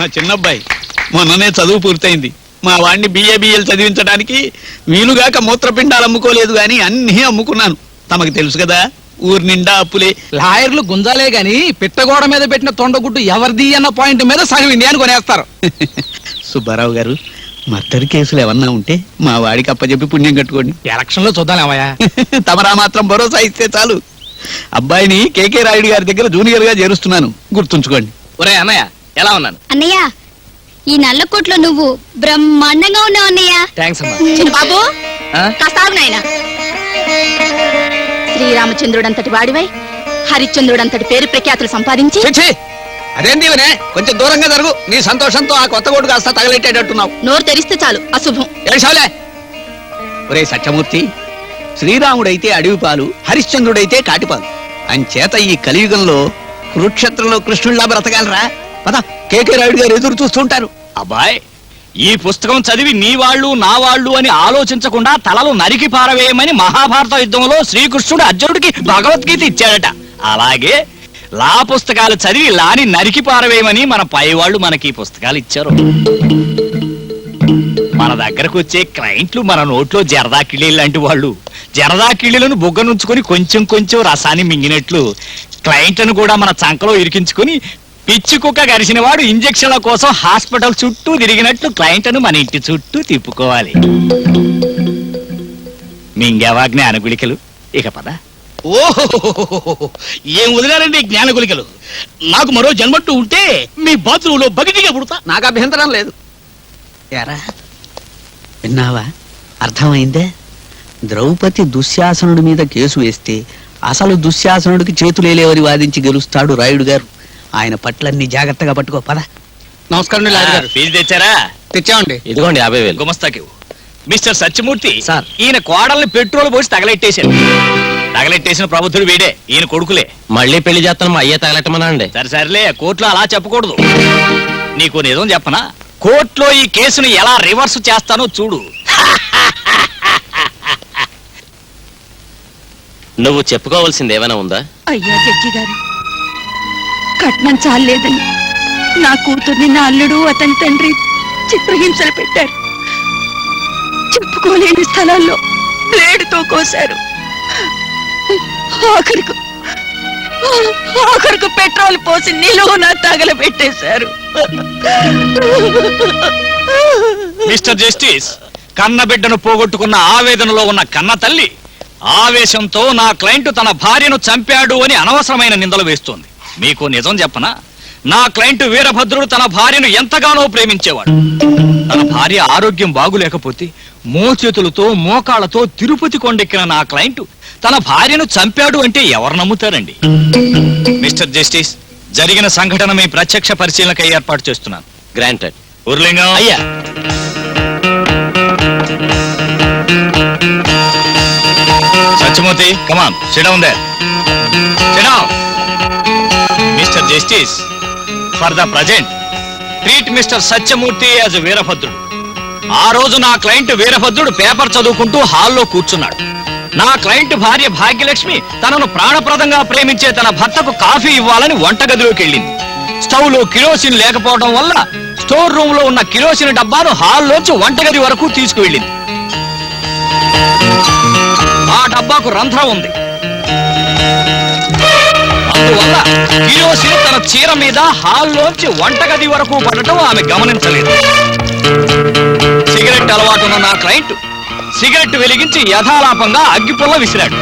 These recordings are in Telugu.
మా చిన్నబ్బాయి. మొన్ననే చదువు పూర్తయింది. మా వాడిని బిఏ బిఎల్ చదివించడానికి వీలుగాక మూత్రపిండాలు అమ్ముకోలేదు గాని అన్నీ అమ్ముకున్నాను. తమకు తెలుసు కదా ఊరి నిండా అప్పులే. లాయర్లు గుంజాలే గాని పిట్టగోడ మీద పెట్టిన తొండగుడ్డు ఎవరిది అన్న పాయింట్ మీద సగం ఇండియాని కొనేస్తారు. సుబ్బారావు గారు మర్డర్ కేసులు ఏమన్నా ఉంటే మా వాడికి అప్పచెప్పి పుణ్యం కట్టుకోండి. ఎలక్షన్లో చూద్దాం ఏమయ్యా. తమరా మాత్రం భరోసా ఇస్తే చాలు. అబ్బాయిని కేకే రాయుడు గారి దగ్గర జూనియర్గా చేరుస్తున్నాను. గుర్తుంచుకోండి. ఒరే అన్నయ్య ఎలా ఉన్నాను? అన్నయ్య ఈ నల్ల కోట్లో నువ్వు బ్రహ్మాండంగా ఉన్నావు అన్నయ్య. థ్యాంక్స్ అమ్మా. చిన్న బాబు ఆ? నాయనా. శ్రీరామచంద్రుడంతటి వాడివై హరిశ్చంద్రుడంతటి పేరు ప్రఖ్యాతులు సంపాదించి. ఇవనే? కొంచెం దూరంగా జరుగు. నీ సంతోషంతో ఆ కొత్త కోటు కాస్త తగలెట్టేటట్టున్నావు. నోరు తెరిస్తే చాలు అశుభం. ఏడ్చావులే ఒరే సత్యమూర్తి శ్రీరాముడైతే అడవి పాలు హరిశ్చంద్రుడైతే కాటిపాలు. అంచేత ఈ కలియుగంలో కురుక్షేత్రంలో కృష్ణుడిలా బ్రతకాలరా పద. కేకే రాయుడు గారు ఎదురు చూస్తుంటారు. అబ్బాయ్ ఈ పుస్తకం చదివి నీ వాళ్ళు నా వాళ్ళు అని ఆలోచించకుండా తలలు నరికి పారవేయమని మహాభారత యుద్ధంలో శ్రీకృష్ణుడు అర్జునుడికి భగవద్గీత ఇచ్చాడట. అలాగే లా పుస్తకాలు చదివి లాని నరికి పారవేయమని మన పై వాళ్ళు మనకి ఈ పుస్తకాలు ఇచ్చారు. మన దగ్గరకు వచ్చే క్లయింట్లు మన నోట్లో జరదా కిళీలు లాంటి వాళ్ళు. జరదా కిళ్ళీలను బుగ్గనుంచుకొని కొంచెం కొంచెం రసాన్ని మింగినట్లు క్లయింట్లను కూడా మన చంకలో ఇరికించుకొని పిచ్చి కుక్క గరిచిన వాడు ఇంజక్షన్ల కోసం హాస్పిటల్ చుట్టూ తిరిగినట్లు క్లయింట్ను మన ఇంటి చుట్టూ తిప్పుకోవాలి. మింగేవా జ్ఞాన గుళికలు? ఇక పద. ఓహో ఏం వదిలారండి జ్ఞాన గులికలు నాకు మరో జన్మట్టు ఉంటే మీ బాత్రూంలో బగిటిగా పుడతా. నాకు అభ్యంతరం లేదు. ఎరా? విన్నావా? అర్థమైందే? ద్రౌపది దుశ్శాసనుడి మీద కేసు వేస్తే అసలు దుశ్శాసనుడికి చేతులేలేవని వాదించి గెలుస్తాడు రాయుడు గారు. ఆయన పట్లన్నీ జాగ్రత్తగా పట్టుకో పద. నమస్కారం ఫీజు తెచ్చారా? తెచ్చామండి. ఇదిగోండి యాభై వేలు. గుమస్తాకి. Mister Satyamurthy sir. ఈయన కోడల్ని పెట్రోల్ పోసి తగలెట్టేశారు తగలెట్టేసిన ప్రభుత్వుడు వీడే ఈయన కొడుకులే. మళ్ళీ పెళ్ళి చేస్తాను మా అయ్యే తగలెట్టమనా అండి సరే సరేలే కోర్టులో అలా చెప్పకూడదు. నీకు నిజం చెప్పనా? కోర్టులో ఈ కేసును ఎలా రివర్స్ చేస్తానో చూడు. నువ్వు చెప్పుకోవాల్సింది ఏమైనా ఉందా? అయ్యా జడ్జి గారు. కట్నం చాలేదని. నా కూతుర్ని నా అల్లుడు అతని తండ్రి చిత్రహింసలు పెట్టారు. చెప్పుకోలేని స్థలాల్లో బ్లేడుతో కోశారు. ఆఖరికి ఆఖరికి పెట్రోల్ పోసి నిలువున తగలబెట్టేశారు మిస్టర్ జస్టిస్ కన్నబిడ్డను పోగొట్టుకున్న ఆవేదనలో ఉన్న కన్న తల్లి ఆవేశంతో నా క్లయింట్ తన భార్యను చంపాడు అని అనవసరమైన నిందలు వేస్తోంది. మీకు నిజం చెప్పనా? నా క్లయింట్ వీరభద్రుడు తన భార్యను ఎంతగానో ప్రేమించేవాడు. తన భార్య ఆరోగ్యం బాగులేకపోతే మోచేతులతో మోకాళ్ళతో తిరుపతి కొండెక్కిన నా క్లయింట్ తన భార్యను చంపాడు అంటే ఎవరు నమ్ముతారండి? మిస్టర్ జస్టిస్ జరిగిన సంఘటన మీ ప్రత్యక్ష పరిశీలనకై ఏర్పాటు చేస్తున్నాను. గ్రాంటెడ్ ఉర్లింగం అయ్యా. Satyamurthy come on sit down they sit down mister justice for the present treat mister Satyamurthy as వీరభద్రుడు ఆ రోజు నా క్లయింట్ వీరభద్రుడు పేపర్ చదువుకుంటూ హాల్లో కూర్చున్నాడు. నా క్లయింట్ భార్య భాగ్యలక్ష్మి తనను ప్రాణప్రదంగా ప్రేమించే తన భర్తకు కాఫీ ఇవ్వాలని వంటగదిలోకి వెళ్ళింది. స్టవ్లో కిరోసిన్ లేకపోవడం వల్ల స్టోర్ రూమ్లో ఉన్న కిరోసిన్ డబ్బాను హాల్లోంచి వంటగది వరకు తీసుకువెళ్ళింది. ఆ డబ్బాకు రంధ్రం ఉంది. అందువల్ల కిరోసిన్ తన చీర మీద హాల్లోంచి వంటగది వరకు పడటం ఆమె గమనించలేదు. సిగరెట్ అలవాటున్న నా క్లయింట్ సిగరెట్ వెలిగించి యథాలాపంగా అగ్గిపుల్ల విసిరాడు.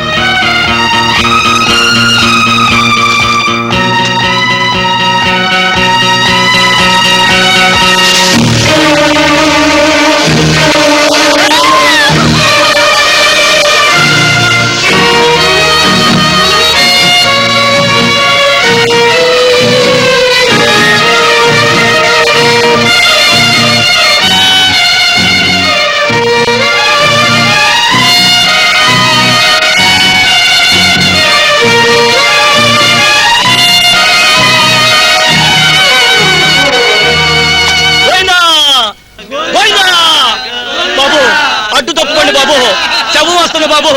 బాబు.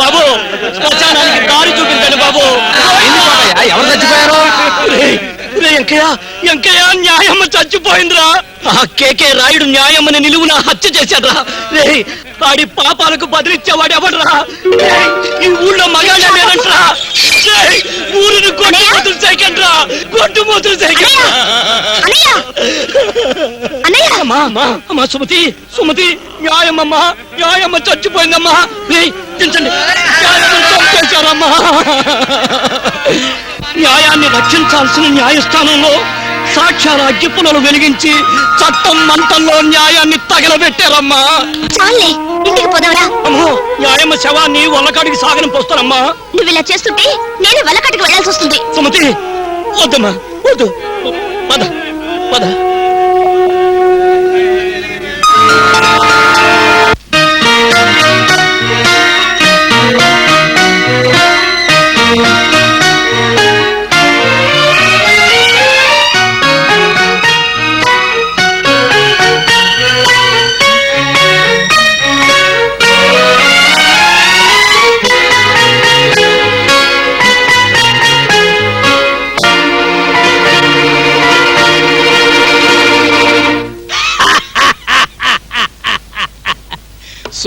బాబు శ్మశానానికి దారి చూపించండి బాబు. ఎవరు చచ్చిపోయారు? ఎంకయ్య ఎంకయ్య న్యాయమ్మ చచ్చిపోయిందిరా. ఆ కేకే రాయుడు న్యాయమ్మని నిలువున హత్య చేశాడ్రా. రే ఆడి పాపాలకు బదిలిచ్చేవాడు ఎవడ్రా? ఈ ఊళ్ళో మగాళ్ళే లేరంట్రా. రేయ్, ఊరిని కొట్టు మూతులు చేయకండ్రా. కొట్టు మూతులు చేయకండ్రా. సుమతి సుమతి న్యాయమ్మమ్మా న్యాయమ్మ చచ్చిపోయిందమ్మా. రేయ్, దించండి. చంపేశారమ్మా. న్యాయాన్ని రక్షించాల్సిన న్యాయస్థానంలో సాక్ష్యాల వెలిగించి చట్టం మంటల్లో న్యాయాన్ని తగలబెట్టారమ్మా. చాలే ఇంటికి పోదావరా అమ్మో న్యాయమ్మ శవాన్ని వల్లకాడికి సాగని పోస్తారమ్మా నువ్వు ఇలా చేస్తుంటే నేను వల్లకట్టుకు వెళ్ళాల్సి వస్తుంది. సుమతి వద్దమ్మా వద్దు. పద పద.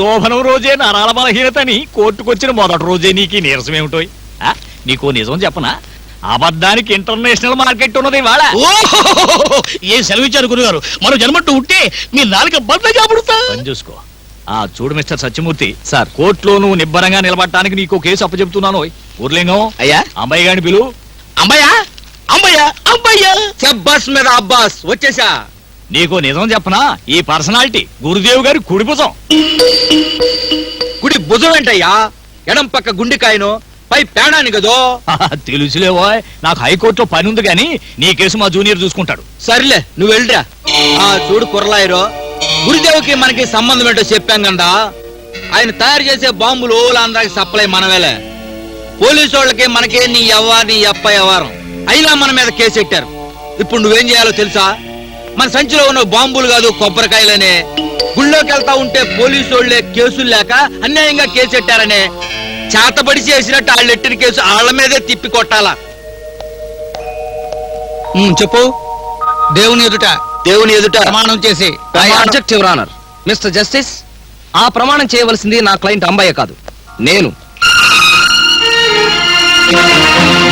శోభనం రోజే నరాల బలహీనతని కోర్టుకొచ్చిన మొదటి రోజే నీకు నీరసం ఏమిటో నీకు నిజం చెప్పనా? అబద్ధానికి ఇంటర్నేషనల్ మార్కెట్ ఉన్నది ఇవాళ. ఓహో ఏం సెలవిచ్చారు గురుగారు? మరో జన్మట్టు ఉంటే మీ నాలుక బద్దగా పుడతా. పని చూసుకో. ఆ చూడు మిస్టర్ సత్యమూర్తి. సార్ కోర్టులో నువ్వు నిబ్బరంగా నిలబడటానికి నీకు కేసు అప్పచెప్తున్నాను ఊర్లింగం అయ్యా? అమ్మాయి గాని పిలు. అమ్మయ్యా అమ్మయ్యా అమ్మయ్యా బస్ మీద అబ్బాస్ వచ్చేసా. నీకు నిజం చెప్పనా? ఈ పర్సనాలిటీ గురుదేవ్ గారి కుడి భుజం. కుడి భుజం ఏంటయ్యా? ఎడం పక్క గుండెకాయను పై పేడాని కదో? తెలుసులేవో నాకు హైకోర్టులో పని ఉంది కానీ నీ కేసు మా జూనియర్ చూసుకుంటాడు. సర్లే నువ్వు వెళ్ళరా. ఆ చూడు కుర్రలాయరు. గురుదేవుకి మనకి సంబంధం ఏంటో చెప్పాం కదా ఆయన తయారు చేసే బాంబులు ఊళ్ళందరికి సప్లై మనమేలే పోలీసు వాళ్ళకి మనకి నీ ఎవ్వ నీ అప్ప వ్యవహారం అయినా మన మీద కేసు పెట్టారు ఇప్పుడు నువ్వేం చేయాలో తెలుసా? మన సంచిలో ఉన్న బాంబులు కాదు కొబ్బరికాయలనే. గుళ్ళోకి వెళ్తా ఉంటే పోలీసు వాళ్ళే కేసులు లేక అన్యాయంగా కేసు పెట్టారనే చేతబడి చేసినట్టు వాళ్ళు ఎట్టిన కేసు వాళ్ళ మీదే తిప్పి కొట్టాలా. చెప్పు. దేవుని ఎదుట దేవుని ఎదుట ప్రమాణం చేసి ప్రమాణం- object your honour. Mister justice ఆ ప్రమాణం చేయవలసింది నా క్లయింట్ అంబయ్య కాదు నేను.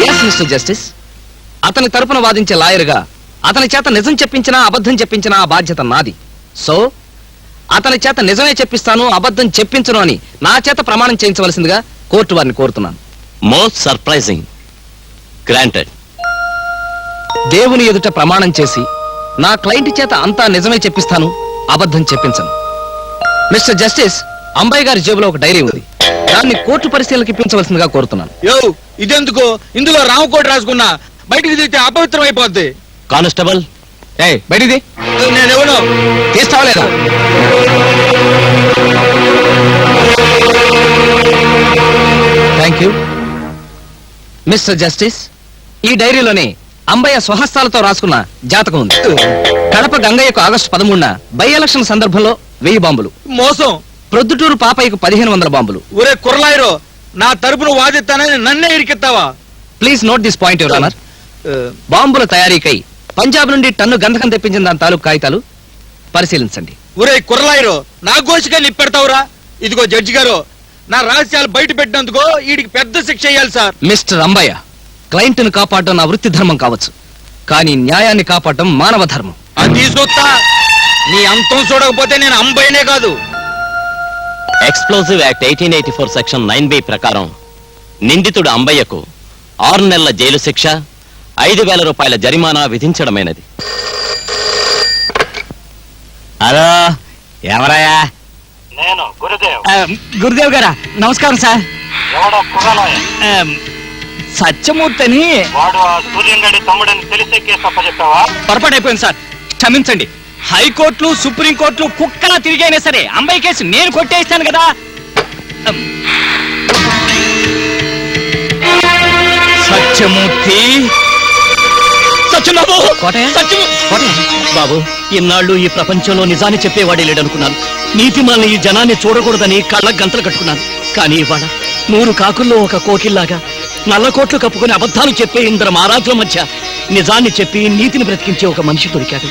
ఎస్ మిస్టర్ జస్టిస్ అతని తరపున వాదించే లాయర్గా అతని చేత నిజం చెప్పించినా అబద్ధం చెప్పించినా ఆ బాధ్యత నాది. సో అతని చేత నిజమే చెప్పిస్తాను అబద్ధం చెప్పించను అని నా చేత ప్రమాణం చేయించవలసిందిగా కోర్టు వారిని కోరుతున్నాను. మోస్ట్ సర్ప్రైజింగ్ గ్రాంటెడ్ దేవుని ఎదుట ప్రమాణం చేసి నా క్లయింట్ చేత అంతా నిజమే చెప్పిస్తాను అబద్ధం చెప్పించను. మిస్టర్ జస్టిస్ అంబయ్య గారి జేబులో ఒక డైరీ ఉంది. దాన్ని కోర్టు పరిశీలనకి ఇప్పించవలసిందిగా కోరుతున్నాను. యో ఇదెందుకు? ఇందులో రామకోటి రాసుకున్నా బయటికి తీస్తే అపవిత్రం అయిపోద్ది కానిస్టేబుల్. ఏ బయటిది నేనెవను తీస్తావా లేదా? థ్యాంక్ యూ మిస్టర్ జస్టిస్ ఈ డైరీలోని అంబయ్య స్వహస్తాలతో రాసుకున్న జాతకం ఉంది. కడప గంగయ్యకు ఆగస్టు పదమూడున బై ఎలక్షన్ సందర్భంలో వెయ్యి బాంబులు. మోసం. ప్రొద్దుటూరు పాపయ్యకు పదిహేను వందల బాంబులు. ఒరే కుర్రలాయరు నా తరపున వాదిస్తానని నన్నే ఇరికిస్తావా please note this point your honour బాంబుల తయారీకై పంజాబ్ నుండి టన్ను గంధకం తెప్పించిన దాని తాలూకు కాగితాలు పరిశీలించండి. ఒరే కుర్రలాయరు నా గోసిగా నిప్పెడతావురా ఇదిగో జడ్జి గారు నా రహస్యాలు బయట పెట్టినందుకో వీడికి పెద్ద శిక్ష వేయాలి సార్. మిస్టర్ అంబయ్య క్లయింట్ను కాపాడడం నా వృత్తి ధర్మం కావచ్చు కానీ న్యాయాన్ని కాపాడడం మానవ ధర్మం. అది తీసుకొస్తా నీ అంతం చూడకపోతే నేను అంబైనే కాదు. Explosive act eighteen eighty four section nine B ప్రకారం నిందితుడు అంబయ్యకు ఆరు నెలల జైలు శిక్ష ఐదు వేల రూపాయల జరిమానా విధించడమైనది. హలో ఎవరయ్యా? నేను గురుదేవ్. ఆ, గురుదేవ్ గారా నమస్కారం సార్. ఎవడో కుర్రలోయ? ఆ, సత్యమూర్తి అని వాడు ఆ సూర్యంగడి తమ్ముడని తెలిసే కేసు అప్పచెప్పావా? పొరపాటు అయిపోయింది సార్. క్షమించండి. హైకోర్టులు సుప్రీంకోర్టులు కుక్కలా తిరిగైనా సరే అమ్మాయి కేసు నేను కొట్టేస్తాను కదా. సత్యమూర్తి సత్యబాబు బాబు ఇన్నాళ్ళు ఈ ప్రపంచంలో నిజాన్ని చెప్పేవాడే లేడనుకున్నాను. నీతి మనల్ని ఈ జనాన్ని చూడకూడదని కళ్ళ గంతలు కట్టుకున్నాను. కానీ ఇవాళ నూరు కాకుల్లో ఒక కోకిల్లాగా నల్ల కోట్లు కప్పుకొని అబద్ధాలు చెప్పే ఇందరు మహారాజుల మధ్య నిజాన్ని చెప్పి నీతిని బ్రతికించే ఒక మనిషి దొరికాడు.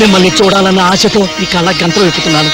మిమ్మల్ని చూడాలన్న ఆశతో ఈ కళ్ళ గంటలు వెప్పుతున్నాను.